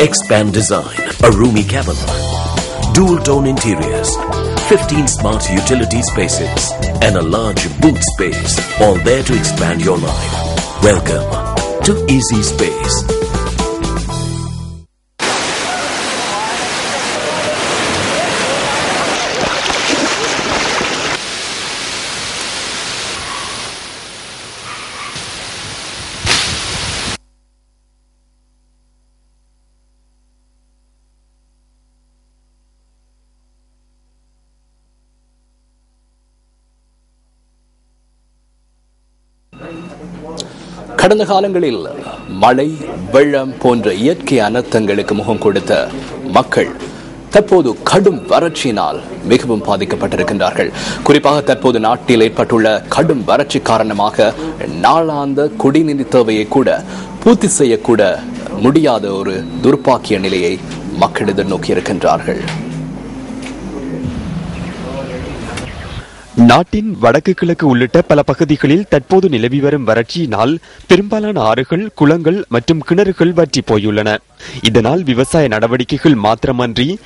Expand Design, a roomy cabin, dual tone interiors, 15 smart utility spaces, and a large boot space, all there to expand your life. Welcome to Easy Space. கடந்த காலங்களில் மழை வெள்ளம் போன்ற இயற்கை அனர்த்தங்களுக்கு முகம் கொடுத்த மக்கள் தற்போது கடும் வறட்சியினால் மிகவும் பாதிக்கப்பட்டிருக்கின்றார்கள். குறிப்பாக தற்போது நாட்டில் ஏற்பட்டுள்ள கடும் வறட்சி காரணமாக நாளாந்த குடிநீர் தேவையை கூட பூர்த்தி செய்யக்கூட முடியாத ஒரு துர்ப்பாக்கிய நிலையை மக்கள் எதிர்நோக்கி இருக்கின்றார்கள் நாட்டின் வடக்கு கிழக்கு உள்ளிட்ட பல பகுதிகளில் தற்போது நிலவி வரும் வறட்சியினால் பெரும்பாலான ஆறுகள் குளங்கள் மற்றும் கிணறுகள் வற்றி போயுள்ளன. இதனால் விவசாய நடவடிக்கைகள் மாத்திரமன்றி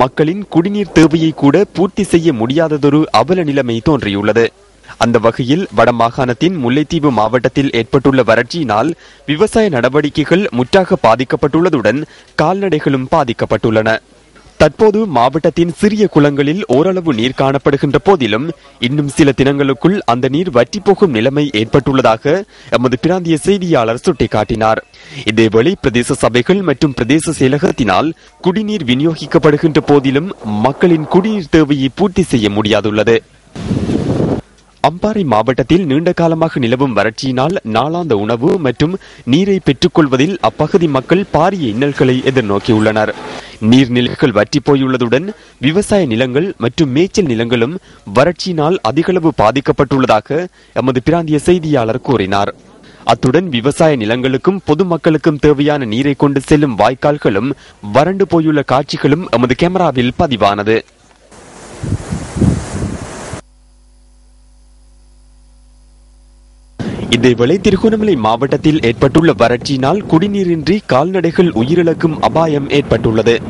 மக்களின் குடிநீர் தேவையை கூட பூர்த்தி செய்ய முடியாததொரு அவல நிலைமை தோன்றியுள்ளது. அந்த வகையில் வடமாகாணத்தின் முல்லைத்தீவு மாவட்டத்தில் ஏற்பட்டுள்ள வறட்சியினால் விவசாய நடவடிக்கைகள் முற்றாக பாதிக்கப்பட்டுள்ளதுடன் கால்நடைகளும் பாதிக்கப்பட்டுள்ளன. தற்போது மாவட்டத்தின் சிறிய குளங்களில் ஓரளவு நீர் காணப்படுகின்ற போதிலும் இன்னும் சில தினங்களுக்குள் அந்த நீர் வற்றி போகும் நிலைமை ஏற்பட்டுள்ளதாக எமது பிராந்திய செய்தியாளர் சுட்டிக்காட்டினார். இதேவேளை பிரதேச சபைகள் மற்றும் பிரதேச செயலகத்தினால் குடிநீர் விநியோகிக்கப்படுகின்ற போதிலும் மக்களின் குடிநீர் தேவையை பூர்த்தி செய்ய முடியாதுள்ளது. அம்பாறை மாவட்டத்தில் நீண்ட காலமாக நிலவும் வறட்சியினால் நாளாந்த உணவு மற்றும் நீரை பெற்றுக்கொள்வதில் அப்பகுதி மக்கள் பாரிய இன்னல்களை எதிர்நோக்கியுள்ளனர். நீர்நிலைகள் வற்றி போயுள்ளதுடன் விவசாய நிலங்கள் மற்றும் மேய்ச்சல் நிலங்களும் வறட்சியினால் அதிகளவு பாதிக்கப்பட்டுள்ளதாக எமது பிராந்திய செய்தியாளர் கூறினார். அத்துடன் விவசாய நிலங்களுக்கும் பொதுமக்களுக்கும் தேவையான நீரை கொண்டு செல்லும் வாய்க்கால்களும் வறண்டு போயுள்ள காட்சிகளும் எமது கேமராவில் பதிவானது. இதேவேளை திருகோணமலை மாவட்டத்தில் ஏற்பட்டுள்ள வறட்சியினால் குடிநீரின்றி கால்நடைகள் உயிரிழக்கும் அபாயம் ஏற்பட்டுள்ளது.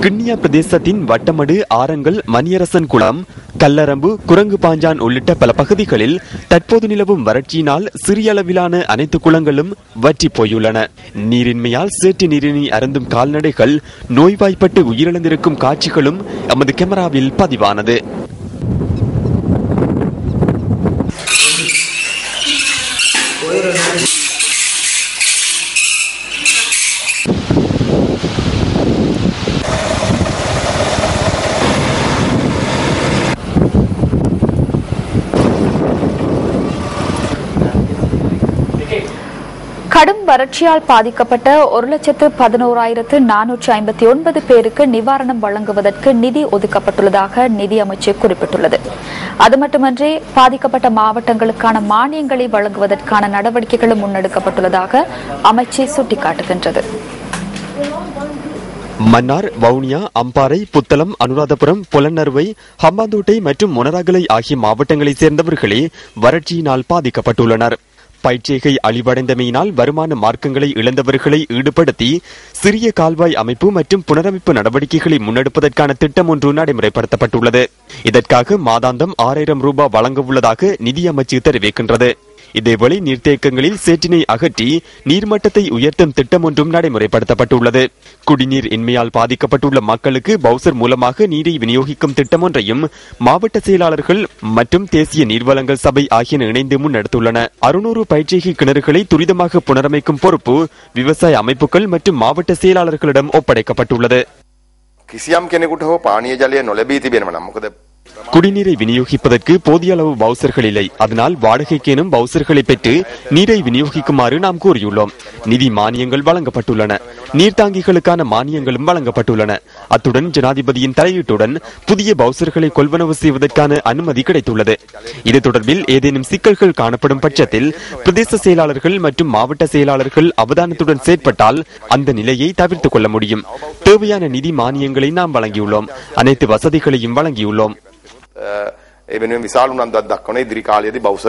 கிண்ணியா பிரதேசத்தின் வட்டமடு ஆரங்கள் மணியரசன் குளம் கல்லரம்பு குரங்கு பாஞ்சான் உள்ளிட்ட பல பகுதிகளில் தற்போது நிலவும் வறட்சியினால் சிறிய அளவிலான அனைத்து குளங்களும் வற்றி போயுள்ளன. நீரின்மையால் சேற்று நீரினை அருந்தும் கால்நடைகள் நோய்வாய்ப்பட்டு உயிரிழந்திருக்கும் காட்சிகளும் எமது கேமராவில் பதிவானது. கடும் வறட்சியால் பாதிக்கப்பட்ட ஒரு லட்சத்து பதினோராயிரத்து நானூற்றி ஐம்பத்தி ஒன்பது பேருக்கு நிவாரணம் வழங்குவதற்கு நிதி ஒதுக்கப்பட்டுள்ளதாக நிதி அமைச்சு குறிப்பிட்டுள்ளது. அது மட்டுமன்றி பாதிக்கப்பட்ட மாவட்டங்களுக்கான மானியங்களை வழங்குவதற்கான நடவடிக்கைகளும் முன்னெடுக்கப்பட்டுள்ளதாக அமைச்சு சுட்டிக்காட்டுகின்றது. மன்னார் வவுனியா அம்பாறை புத்தளம் அனுராதபுரம் புலனறுவை ஹம்பாந்தோட்டை மற்றும் மொனராகலை ஆகிய மாவட்டங்களைச் சேர்ந்தவர்களே வறட்சியினால் பாதிக்கப்பட்டுள்ளனர். பயிற்சிகை அழிவடைந்தமையினால் வருமான மார்க்கங்களை இழந்தவர்களை ஈடுபடுத்தி சிறிய கால்வாய் அமைப்பு மற்றும் புனரமைப்பு நடவடிக்கைகளை முன்னெடுப்பதற்கான திட்டம் ஒன்று நடைமுறைப்படுத்தப்பட்டுள்ளது. இதற்காக மாதாந்தம் ஆறாயிரம் ரூபாய் வழங்க உள்ளதாக நிதியமைச்சு தெரிவிக்கின்றது. இதேவேளை நீர்த்தேக்கங்களில் சேற்றினை அகற்றி நீர்மட்டத்தை உயர்த்தும் திட்டம் ஒன்றும் நடைமுறைப்படுத்தப்பட்டுள்ளது குடிநீர் இன்மையால் பாதிக்கப்பட்டுள்ள மக்களுக்கு பவுசர் மூலமாக நீரை விநியோகிக்கும் திட்டம் ஒன்றையும் மாவட்ட செயலாளர்கள் மற்றும் தேசிய நீர்வளங்கள் சபை ஆகியன இணைந்து முன்னெடுத்துள்ளன அறுநூறு பயிற்சிகை கிணறுகளை துரிதமாக புனரமைக்கும் பொறுப்பு விவசாய அமைப்புகள் மற்றும் மாவட்ட செயலாளர்களிடம் ஒப்படைக்கப்பட்டுள்ளது කිසියම් කෙනෙකුට හෝ පානීය ජලය නොලැබී තිබෙනවා නම් මොකද குடிநீரை விநியோகிப்பதற்கு போதிய அளவு பவுசர்கள் இல்லை. அதனால் வாடகைக்கேனும் பவுசர்களை பெற்று நீரை விநியோகிக்குமாறு நாம் கூறியுள்ளோம் நிதி மானியங்கள் வழங்கப்பட்டுள்ளன. நீர்த்தாங்கிகளுக்கான மானியங்களும் வழங்கப்பட்டுள்ளன. அத்துடன் ஜனாதிபதியின் தலையீட்டுடன் புதிய பவுசர்களை கொள்வனவு செய்வதற்கான அனுமதி கிடைத்துள்ளது. இது தொடர்பில் ஏதேனும் சிக்கல்கள் காணப்படும் பட்சத்தில் பிரதேச செயலாளர்கள் மற்றும் மாவட்ட செயலாளர்கள் அவதானத்துடன் செயற்பட்டால் அந்த நிலையை தவிர்த்துக் கொள்ள முடியும். தேவையான நிதி மானியங்களை நாம் வழங்கியுள்ளோம். அனைத்து வசதிகளையும் வழங்கியுள்ளோம். ඒ වෙනුවෙන් විශාල උනන්දුවක් දක්වන ඉදිරි කාලයේදී බෞද්ධ